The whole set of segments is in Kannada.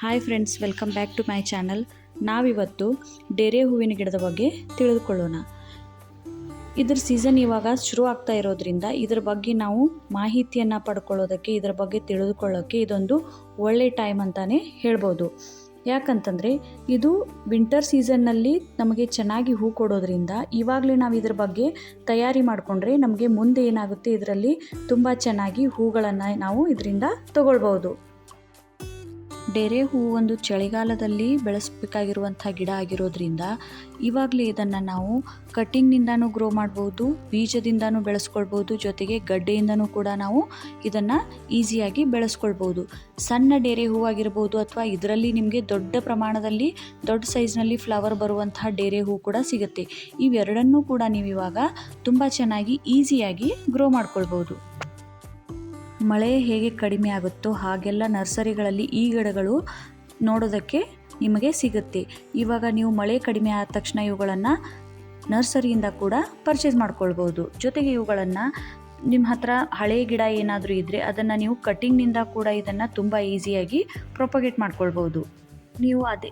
Hi friends welcome back to my channel ನಾವಿವತ್ತು ಡೇರೆ ಹೂವಿನ ಗಿಡದ ಬಗ್ಗೆ ತಿಳಿದುಕೊಳ್ಳೋಣ. ಇದ್ರ ಸೀಸನ್ ಇವಾಗ ಶುರು ಆಗ್ತಾ ಇರೋದ್ರಿಂದ ಇದ್ರ ಬಗ್ಗೆ ನಾವು ಮಾಹಿತಿಯನ್ನು ಪಡ್ಕೊಳ್ಳೋದಕ್ಕೆ, ಇದರ ಬಗ್ಗೆ ತಿಳಿದುಕೊಳ್ಳೋಕ್ಕೆ ಇದೊಂದು ಒಳ್ಳೆ ಟೈಮ್ ಅಂತಲೇ ಹೇಳ್ಬೋದು. ಯಾಕಂತಂದರೆ ಇದು ವಿಂಟರ್ ಸೀಸನ್ನಲ್ಲಿ ನಮಗೆ ಚೆನ್ನಾಗಿ ಹೂ ಕೊಡೋದ್ರಿಂದ ಇವಾಗಲೇ ನಾವು ಇದ್ರ ಬಗ್ಗೆ ತಯಾರಿ ಮಾಡಿಕೊಂಡ್ರೆ ನಮಗೆ ಮುಂದೆ ಏನಾಗುತ್ತೆ, ಇದರಲ್ಲಿ ತುಂಬ ಚೆನ್ನಾಗಿ ಹೂಗಳನ್ನು ನಾವು ಇದರಿಂದ ತಗೊಳ್ಬೋದು. ಡೇರೆ ಹೂವು ಒಂದು ಚಳಿಗಾಲದಲ್ಲಿ ಬೆಳೆಸಬೇಕಾಗಿರುವಂಥ ಗಿಡ ಆಗಿರೋದ್ರಿಂದ ಇವಾಗಲೇ ಇದನ್ನು ನಾವು ಕಟ್ಟಿಂಗ್ನಿಂದನೂ ಗ್ರೋ ಮಾಡ್ಬೋದು, ಬೀಜದಿಂದನೂ ಬೆಳೆಸ್ಕೊಳ್ಬೋದು, ಜೊತೆಗೆ ಗಡ್ಡೆಯಿಂದನೂ ಕೂಡ ನಾವು ಇದನ್ನು ಈಸಿಯಾಗಿ ಬೆಳೆಸ್ಕೊಳ್ಬೋದು. ಸಣ್ಣ ಡೇರೆ ಹೂವಾಗಿರ್ಬೋದು ಅಥವಾ ಇದರಲ್ಲಿ ನಿಮಗೆ ದೊಡ್ಡ ಪ್ರಮಾಣದಲ್ಲಿ, ದೊಡ್ಡ ಸೈಜ್ನಲ್ಲಿ ಫ್ಲವರ್ ಬರುವಂತಹ ಡೇರೆ ಹೂ ಕೂಡ ಸಿಗುತ್ತೆ. ಇವೆರಡನ್ನೂ ಕೂಡ ನೀವು ಇವಾಗ ತುಂಬ ಚೆನ್ನಾಗಿ ಈಸಿಯಾಗಿ ಗ್ರೋ ಮಾಡ್ಕೊಳ್ಬೋದು. ಮಳೆ ಹೇಗೆ ಕಡಿಮೆ ಆಗುತ್ತೋ ಹಾಗೆಲ್ಲ ನರ್ಸರಿಗಳಲ್ಲಿ ಈ ಗಿಡಗಳು ನೋಡೋದಕ್ಕೆ ನಿಮಗೆ ಸಿಗುತ್ತೆ. ಇವಾಗ ನೀವು ಮಳೆ ಕಡಿಮೆ ಆದ ತಕ್ಷಣ ಇವುಗಳನ್ನು ನರ್ಸರಿಯಿಂದ ಕೂಡ ಪರ್ಚೇಸ್ ಮಾಡ್ಕೊಳ್ಬೋದು ಜೊತೆಗೆ ಇವುಗಳನ್ನು ನಿಮ್ಮ ಹತ್ರ ಹಳೆ ಗಿಡ ಏನಾದರೂ ಇದ್ದರೆ ಅದನ್ನು ನೀವು ಕಟ್ಟಿಂಗ್ನಿಂದ ಕೂಡ ಇದನ್ನು ತುಂಬ ಈಸಿಯಾಗಿ ಪ್ರೊಪಗೇಟ್ ಮಾಡ್ಕೊಳ್ಬೋದು ನೀವು ಅದೇ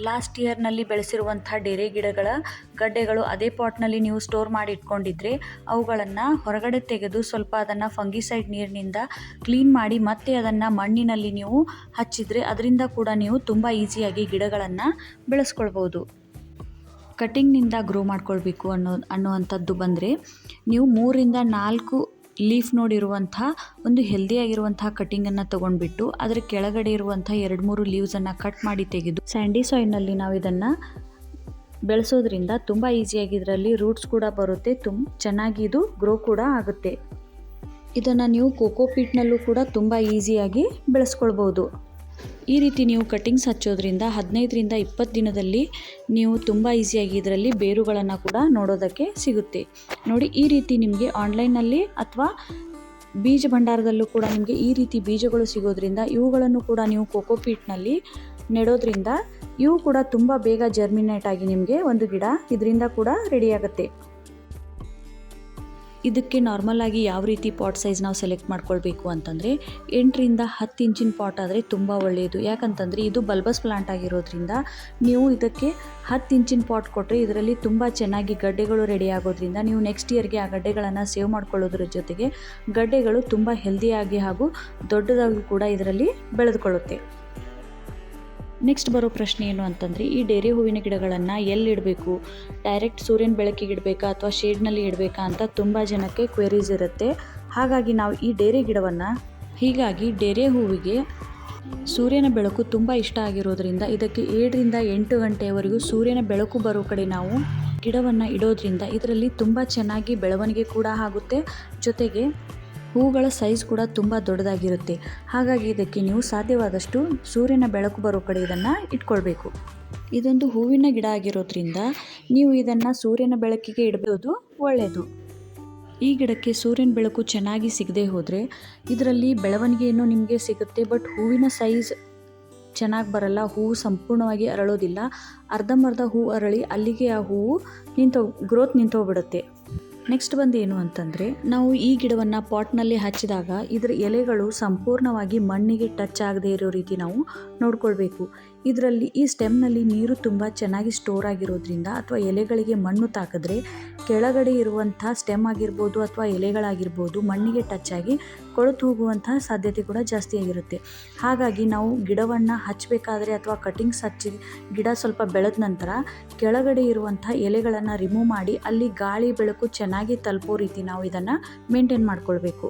ಲಾಸ್ಟ್ ಇಯರ್ನಲ್ಲಿ ಬೆಳೆಸಿರುವಂಥ ಡೇರೆ ಗಿಡಗಳ ಗಡ್ಡೆಗಳು ಅದೇ ಪಾಟ್ನಲ್ಲಿ ನೀವು ಸ್ಟೋರ್ ಮಾಡಿ ಇಟ್ಕೊಂಡಿದ್ರೆ ಅವುಗಳನ್ನು ಹೊರಗಡೆ ತೆಗೆದು ಸ್ವಲ್ಪ ಅದನ್ನು ಫಂಗಿಸೈಡ್ ನೀರಿನಿಂದ ಕ್ಲೀನ್ ಮಾಡಿ ಮತ್ತೆ ಅದನ್ನು ಮಣ್ಣಿನಲ್ಲಿ ನೀವು ಹಚ್ಚಿದರೆ ಅದರಿಂದ ಕೂಡ ನೀವು ತುಂಬ ಈಸಿಯಾಗಿ ಗಿಡಗಳನ್ನು ಬೆಳೆಸ್ಕೊಳ್ಬೋದು ಕಟಿಂಗ್ನಿಂದ ಗ್ರೋ ಮಾಡ್ಕೊಳ್ಬೇಕು ಅನ್ನೋ, ಅನ್ನುವಂಥದ್ದು ಬಂದರೆ ನೀವು ಮೂರಿಂದ ನಾಲ್ಕು ಲೀಫ್ ನೋಡಿರುವಂಥ ಒಂದು ಹೆಲ್ದಿಯಾಗಿರುವಂತಹ ಕಟಿಂಗನ್ನು ತಗೊಂಡ್ಬಿಟ್ಟು ಅದರ ಕೆಳಗಡೆ ಇರುವಂಥ ಎರಡು ಮೂರು ಲೀವ್ಸನ್ನು ಕಟ್ ಮಾಡಿ ತೆಗೆದು ಸ್ಯಾಂಡಿ ಸಾಯಿಲ್ನಲ್ಲಿ ನಾವು ಇದನ್ನು ಬೆಳೆಸೋದ್ರಿಂದ ತುಂಬ ಈಸಿಯಾಗಿ ಇದರಲ್ಲಿ ರೂಟ್ಸ್ ಕೂಡ ಬರುತ್ತೆ ತುಂಬ ಚೆನ್ನಾಗಿ ಇದು ಗ್ರೋ ಕೂಡ ಆಗುತ್ತೆ. ಇದನ್ನು ನೀವು ಕೋಕೋ ಪೀಟ್ನಲ್ಲೂ ಕೂಡ ತುಂಬ ಈಸಿಯಾಗಿ ಬೆಳೆಸ್ಕೊಳ್ಬೋದು. ಈ ರೀತಿ ನೀವು ಕಟ್ಟಿಂಗ್ಸ್ ಹಚ್ಚೋದ್ರಿಂದ ಹದಿನೈದರಿಂದ ಇಪ್ಪತ್ತು ದಿನದಲ್ಲಿ ನೀವು ತುಂಬ ಈಸಿಯಾಗಿ ಇದರಲ್ಲಿ ಬೇರುಗಳನ್ನು ಕೂಡ ನೋಡೋದಕ್ಕೆ ಸಿಗುತ್ತೆ. ನೋಡಿ, ಈ ರೀತಿ ನಿಮಗೆ ಆನ್ಲೈನಲ್ಲಿ ಅಥವಾ ಬೀಜ ಭಂಡಾರದಲ್ಲೂ ಕೂಡ ನಿಮಗೆ ಈ ರೀತಿ ಬೀಜಗಳು ಸಿಗೋದ್ರಿಂದ ಇವುಗಳನ್ನು ಕೂಡ ನೀವು ಕೋಕೋಪೀಟ್ನಲ್ಲಿ ನೆಡೋದ್ರಿಂದ ಇವು ಕೂಡ ತುಂಬ ಬೇಗ ಜರ್ಮಿನೇಟ್ ಆಗಿ ನಿಮಗೆ ಒಂದು ಗಿಡ ಇದರಿಂದ ಕೂಡ ರೆಡಿಯಾಗುತ್ತೆ ಇದಕ್ಕೆ ನಾರ್ಮಲ್ ಆಗಿ ಯಾವ ರೀತಿ ಪಾಟ್ ಸೈಜ್ ನಾವು ಸೆಲೆಕ್ಟ್ ಮಾಡ್ಕೊಳ್ಬೇಕು ಅಂತಂದರೆ ಎಂಟರಿಂದ ಹತ್ತು ಇಂಚಿನ ಪಾಟ್ ಆದರೆ ತುಂಬ ಒಳ್ಳೆಯದು ಯಾಕಂತಂದರೆ ಇದು ಬಲ್ಬಸ್ ಪ್ಲಾಂಟ್ ಆಗಿರೋದ್ರಿಂದ ನೀವು ಇದಕ್ಕೆ ಹತ್ತು ಇಂಚಿನ ಪಾಟ್ ಕೊಟ್ಟರೆ ಇದರಲ್ಲಿ ತುಂಬ ಚೆನ್ನಾಗಿ ಗಡ್ಡೆಗಳು ರೆಡಿ ಆಗೋದ್ರಿಂದ ನೀವು ನೆಕ್ಸ್ಟ್ ಇಯರ್ಗೆ ಆ ಗಡ್ಡೆಗಳನ್ನು ಸೇವ್ ಮಾಡ್ಕೊಳ್ಳೋದ್ರ ಜೊತೆಗೆ ಗಡ್ಡೆಗಳು ತುಂಬ ಹೆಲ್ದಿಯಾಗಿ ಹಾಗೂ ದೊಡ್ಡದಾಗಿ ಕೂಡ ಇದರಲ್ಲಿ ಬೆಳೆದುಕೊಳ್ಳುತ್ತೆ. ನೆಕ್ಸ್ಟ್ ಬರೋ ಪ್ರಶ್ನೆ ಏನು ಅಂತಂದರೆ, ಈ ಡೇರೆ ಹೂವಿನ ಗಿಡಗಳನ್ನು ಎಲ್ಲಿ ಇಡಬೇಕು? ಡೈರೆಕ್ಟ್ ಸೂರ್ಯನ ಬೆಳಕಿಗೆ ಇಡಬೇಕಾ ಅಥವಾ ಶೇಡ್ನಲ್ಲಿ ಇಡಬೇಕಾ ಅಂತ ತುಂಬ ಜನಕ್ಕೆ ಕ್ವೆರೀಸ್ ಇರುತ್ತೆ. ಹಾಗಾಗಿ ನಾವು ಈ ಡೇರೆ ಗಿಡವನ್ನು, ಹೀಗಾಗಿ ಡೇರೆ ಹೂವಿಗೆ ಸೂರ್ಯನ ಬೆಳಕು ತುಂಬ ಇಷ್ಟ ಆಗಿರೋದ್ರಿಂದ, ಇದಕ್ಕೆ ಏಳರಿಂದ ಎಂಟು ಗಂಟೆಯವರೆಗೂ ಸೂರ್ಯನ ಬೆಳಕು ಬರೋ ಕಡೆ ನಾವು ಗಿಡವನ್ನು ಇಡೋದ್ರಿಂದ ಇದರಲ್ಲಿ ತುಂಬ ಚೆನ್ನಾಗಿ ಬೆಳವಣಿಗೆ ಕೂಡ ಆಗುತ್ತೆ. ಜೊತೆಗೆ ಹೂಗಳ ಸೈಜ್ ಕೂಡ ತುಂಬ ದೊಡ್ಡದಾಗಿರುತ್ತೆ. ಹಾಗಾಗಿ ಇದಕ್ಕೆ ನೀವು ಸಾಧ್ಯವಾದಷ್ಟು ಸೂರ್ಯನ ಬೆಳಕು ಬರೋ ಕಡೆ ಇದನ್ನು ಇಟ್ಕೊಳ್ಬೇಕು. ಇದೊಂದು ಹೂವಿನ ಗಿಡ ಆಗಿರೋದ್ರಿಂದ ನೀವು ಇದನ್ನು ಸೂರ್ಯನ ಬೆಳಕಿಗೆ ಇಡಬಹುದು ಒಳ್ಳೆಯದು ಈ ಗಿಡಕ್ಕೆ ಸೂರ್ಯನ ಬೆಳಕು ಚೆನ್ನಾಗಿ ಸಿಗದೆ ಹೋದರೆ ಇದರಲ್ಲಿ ಬೆಳವಣಿಗೆಯನ್ನು ನಿಮಗೆ ಸಿಗುತ್ತೆ, ಬಟ್ ಹೂವಿನ ಸೈಜ್ ಚೆನ್ನಾಗಿ ಬರಲ್ಲ ಹೂವು ಸಂಪೂರ್ಣವಾಗಿ ಅರಳೋದಿಲ್ಲ. ಅರ್ಧಂಬರ್ಧ ಹೂ ಅರಳಿ ಅಲ್ಲಿಗೆ ಆ ಹೂವು ನಿಂತೋ ಗ್ರೋತ್ ನಿಂತೋಗ್ಬಿಡುತ್ತೆ. ನೆಕ್ಸ್ಟ್ ಬಂದು ಏನು ಅಂತಂದರೆ, ನಾವು ಈ ಗಿಡವನ್ನು ಪಾಟ್ನಲ್ಲಿ ಹಚ್ಚಿದಾಗ ಇದರ ಎಲೆಗಳು ಸಂಪೂರ್ಣವಾಗಿ ಮಣ್ಣಿಗೆ ಟಚ್ ಆಗದೇ ಇರೋ ರೀತಿ ನಾವು ನೋಡ್ಕೊಳ್ಬೇಕು. ಇದರಲ್ಲಿ ಈ ಸ್ಟೆಮ್ನಲ್ಲಿ ನೀರು ತುಂಬ ಚೆನ್ನಾಗಿ ಸ್ಟೋರ್ ಆಗಿರೋದ್ರಿಂದ ಅಥವಾ ಎಲೆಗಳಿಗೆ ಮಣ್ಣು ತಾಕಿದ್ರೆ ಕೆಳಗಡೆ ಇರುವಂಥ ಸ್ಟೆಮ್ ಆಗಿರ್ಬೋದು ಅಥವಾ ಎಲೆಗಳಾಗಿರ್ಬೋದು ಮಣ್ಣಿಗೆ ಟಚ್ ಆಗಿ ಕೊಳೆತು ಹೋಗುವಂತಹ ಸಾಧ್ಯತೆ ಕೂಡ ಜಾಸ್ತಿ ಆಗಿರುತ್ತೆ. ಹಾಗಾಗಿ ನಾವು ಗಿಡವನ್ನು ಹಚ್ಚಬೇಕಾದ್ರೆ ಅಥವಾ ಕಟಿಂಗ್ಸ್ ಹಚ್ಚಿ ಗಿಡ ಸ್ವಲ್ಪ ಬೆಳೆದ ನಂತರ ಕೆಳಗಡೆ ಇರುವಂಥ ಎಲೆಗಳನ್ನು ರಿಮೂವ್ ಮಾಡಿ ಅಲ್ಲಿ ಗಾಳಿ ಬೆಳಕು ಚೆನ್ನಾಗಿ ತಲುಪೋ ರೀತಿ ನಾವು ಇದನ್ನು ಮೇಂಟೈನ್ ಮಾಡ್ಕೊಳ್ಬೇಕು.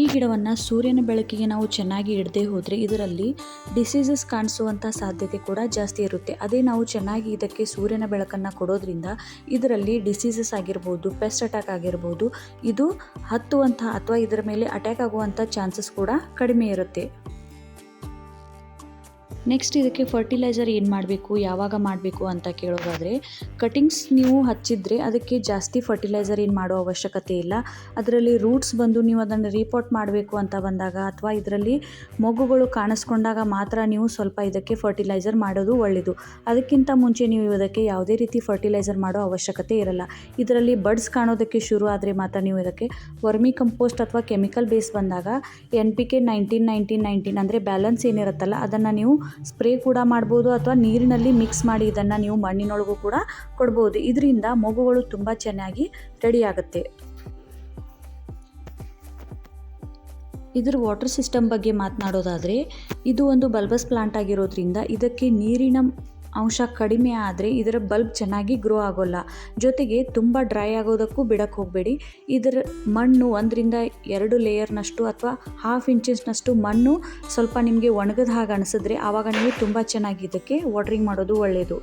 ಈ ಗಿಡವನ್ನು ಸೂರ್ಯನ ಬೆಳಕಿಗೆ ನಾವು ಚೆನ್ನಾಗಿ ಇಡದೆ ಹೋದರೆ ಇದರಲ್ಲಿ ಡಿಸೀಸಸ್ ಕಾಣಿಸುವಂಥ ಸಾಧ್ಯತೆ ಕೂಡ ಜಾಸ್ತಿ ಇರುತ್ತೆ. ಅದೇ ನಾವು ಚೆನ್ನಾಗಿ ಇದಕ್ಕೆ ಸೂರ್ಯನ ಬೆಳಕನ್ನು ಕೊಡೋದ್ರಿಂದ ಇದರಲ್ಲಿ ಡಿಸೀಸಸ್ ಆಗಿರ್ಬೋದು ಪೆಸ್ಟ್ ಅಟ್ಯಾಕ್ ಆಗಿರ್ಬೋದು, ಇದು ಹತ್ತುವಂಥ ಅಥವಾ ಇದರ ಮೇಲೆ ಅಟ್ಯಾಕ್ ಆಗುವಂಥ ಚಾನ್ಸಸ್ ಕೂಡ ಕಡಿಮೆ ಇರುತ್ತೆ. ನೆಕ್ಸ್ಟ್ ಇದಕ್ಕೆ ಫರ್ಟಿಲೈಸರ್ ಏನು ಮಾಡಬೇಕು, ಯಾವಾಗ ಮಾಡಬೇಕು ಅಂತ ಕೇಳೋದಾದರೆ ಕಟಿಂಗ್ಸ್ ನೀವು ಹಚ್ಚಿದರೆ ಅದಕ್ಕೆ ಜಾಸ್ತಿ ಫರ್ಟಿಲೈಸರ್ ಏನು ಮಾಡೋ ಅವಶ್ಯಕತೆ ಇಲ್ಲ. ಅದರಲ್ಲಿ ರೂಟ್ಸ್ ಬಂದು ನೀವು ಅದನ್ನು ರೀಪೋರ್ಟ್ ಮಾಡಬೇಕು ಅಂತ ಬಂದಾಗ ಅಥವಾ ಇದರಲ್ಲಿ ಮೊಗ್ಗುಗಳು ಕಾಣಿಸ್ಕೊಂಡಾಗ ಮಾತ್ರ ನೀವು ಸ್ವಲ್ಪ ಇದಕ್ಕೆ ಫರ್ಟಿಲೈಸರ್ ಮಾಡೋದು ಒಳ್ಳೆಯದು ಅದಕ್ಕಿಂತ ಮುಂಚೆ ನೀವು ಇದಕ್ಕೆ ಯಾವುದೇ ರೀತಿ ಫರ್ಟಿಲೈಸರ್ ಮಾಡೋ ಅವಶ್ಯಕತೆ ಇರಲ್ಲ. ಇದರಲ್ಲಿ ಬರ್ಡ್ಸ್ ಕಾಣೋದಕ್ಕೆ ಶುರು ಆದರೆ ಮಾತ್ರ ನೀವು ಇದಕ್ಕೆ ವರ್ಮಿ ಕಂಪೋಸ್ಟ್ ಅಥವಾ ಕೆಮಿಕಲ್ ಬೇಸ್ ಬಂದಾಗ N P K nineteen nineteen nineteen ಅಂದರೆ ಬ್ಯಾಲೆನ್ಸ್ ಏನಿರುತ್ತಲ್ಲ, ಅದನ್ನು ನೀವು ಸ್ಪ್ರೇ ಕೂಡ ಮಾಡ್ಬೋದು ಅಥವಾ ನೀರಿನಲ್ಲಿ ಮಿಕ್ಸ್ ಮಾಡಿ ಇದನ್ನು ನೀವು ಮಣ್ಣಿನೊಳಗೂ ಕೂಡ ಕೊಡ್ಬೋದು. ಇದರಿಂದ ಮಗುಗಳು ತುಂಬ ಚೆನ್ನಾಗಿ ರೆಡಿ ಆಗುತ್ತೆ. ಇದ್ರ ವಾಟರ್ ಸಿಸ್ಟಮ್ ಬಗ್ಗೆ ಮಾತನಾಡೋದಾದರೆ, ಇದು ಒಂದು ಬಲ್ಬಸ್ ಪ್ಲಾಂಟ್ ಆಗಿರೋದ್ರಿಂದ ಇದಕ್ಕೆ ನೀರಿನ ಅಂಶ ಕಡಿಮೆ ಆದರೆ ಇದರ ಬಲ್ಬ್ ಚೆನ್ನಾಗಿ ಗ್ರೋ ಆಗೋಲ್ಲ. ಜೊತೆಗೆ ತುಂಬ ಡ್ರೈ ಆಗೋದಕ್ಕೂ ಬಿಡಕ್ಕೆ ಹೋಗಬೇಡಿ. ಇದರ ಮಣ್ಣು ಒಂದರಿಂದ ಎರಡು ಲೇಯರ್ನಷ್ಟು ಅಥವಾ ಹಾಫ್ ಇಂಚಸ್ನಷ್ಟು ಮಣ್ಣು ಸ್ವಲ್ಪ ನಿಮಗೆ ಒಣಗದ ಹಾಗೆ ಅನಿಸಿದ್ರೆ ಆವಾಗ ನೀವು ತುಂಬ ಚೆನ್ನಾಗಿ ಇದಕ್ಕೆ ವಾಟ್ರಿಂಗ್ ಮಾಡೋದು ಒಳ್ಳೆಯದು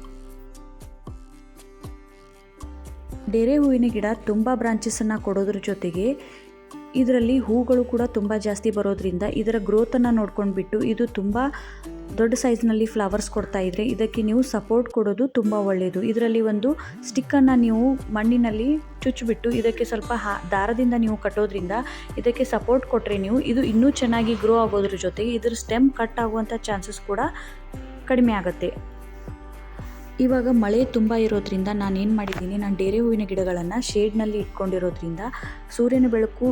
ಡೇರೆ ಹೂವಿನ ಗಿಡ ತುಂಬ ಬ್ರಾಂಚಸನ್ನು ಕೊಡೋದ್ರ ಜೊತೆಗೆ ಇದರಲ್ಲಿ ಹೂಗಳು ಕೂಡ ತುಂಬ ಜಾಸ್ತಿ ಬರೋದ್ರಿಂದ ಇದರ ಗ್ರೋತನ್ನು ನೋಡ್ಕೊಂಡು ಬಿಟ್ಟು ಇದು ತುಂಬ ದೊಡ್ಡ ಸೈಜ್ನಲ್ಲಿ ಫ್ಲವರ್ಸ್ ಕೊಡ್ತಾ ಇದ್ರೆ ಇದಕ್ಕೆ ನೀವು ಸಪೋರ್ಟ್ ಕೊಡೋದು ತುಂಬ ಒಳ್ಳೆಯದು ಇದರಲ್ಲಿ ಒಂದು ಸ್ಟಿಕ್ಕನ್ನು ನೀವು ಮಣ್ಣಿನಲ್ಲಿ ಚುಚ್ಚಿಬಿಟ್ಟು ಇದಕ್ಕೆ ಸ್ವಲ್ಪ ಹಾ, ದಾರದಿಂದ ನೀವು ಕಟ್ಟೋದ್ರಿಂದ ಇದಕ್ಕೆ ಸಪೋರ್ಟ್ ಕೊಟ್ಟರೆ ನೀವು ಇದು ಇನ್ನೂ ಚೆನ್ನಾಗಿ ಗ್ರೋ ಆಗೋದ್ರ ಜೊತೆಗೆ ಇದರ ಸ್ಟೆಮ್ ಕಟ್ ಆಗುವಂಥ ಚಾನ್ಸಸ್ ಕೂಡ ಕಡಿಮೆ ಆಗುತ್ತೆ. ಇವಾಗ ಮಳೆ ತುಂಬ ಇರೋದ್ರಿಂದ ನಾನು ಏನು ಮಾಡಿದ್ದೀನಿ, ನಾನು ಡೇರೆ ಹೂವಿನ ಗಿಡಗಳನ್ನು ಶೇಡ್ನಲ್ಲಿ ಇಟ್ಕೊಂಡಿರೋದ್ರಿಂದ ಸೂರ್ಯನ ಬೆಳಕು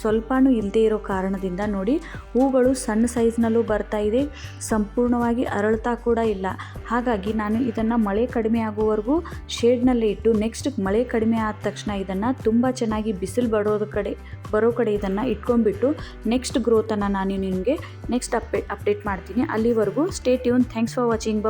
ಸ್ವಲ್ಪನೂ ಇಲ್ಲದೇ ಇರೋ ಕಾರಣದಿಂದ ನೋಡಿ ಹೂಗಳು ಸಣ್ಣ ಸೈಜ್ನಲ್ಲೂ ಬರ್ತಾ ಇದೆ, ಸಂಪೂರ್ಣವಾಗಿ ಅರಳ್ತಾ ಕೂಡ ಇಲ್ಲ. ಹಾಗಾಗಿ ನಾನು ಇದನ್ನು ಮಳೆ ಕಡಿಮೆ ಆಗುವವರೆಗೂ ಶೇಡ್ನಲ್ಲಿ ಇಟ್ಟು ನೆಕ್ಸ್ಟ್ ಮಳೆ ಕಡಿಮೆ ಆದ ತಕ್ಷಣ ಇದನ್ನು ತುಂಬ ಚೆನ್ನಾಗಿ ಬಿಸಿಲು ಬರೋದ ಕಡೆ, ಬರೋ ಕಡೆ ಇದನ್ನು ಇಟ್ಕೊಂಡ್ಬಿಟ್ಟು ನೆಕ್ಸ್ಟ್ ಗ್ರೋತನ್ನು ನಾನು ನಿಮಗೆ ನೆಕ್ಸ್ಟ್ ಅಪ್ಡೇಟ್ ಅಪ್ಡೇಟ್ ಮಾಡ್ತೀನಿ. ಅಲ್ಲಿವರೆಗೂ stay tune thanks for watching ಬ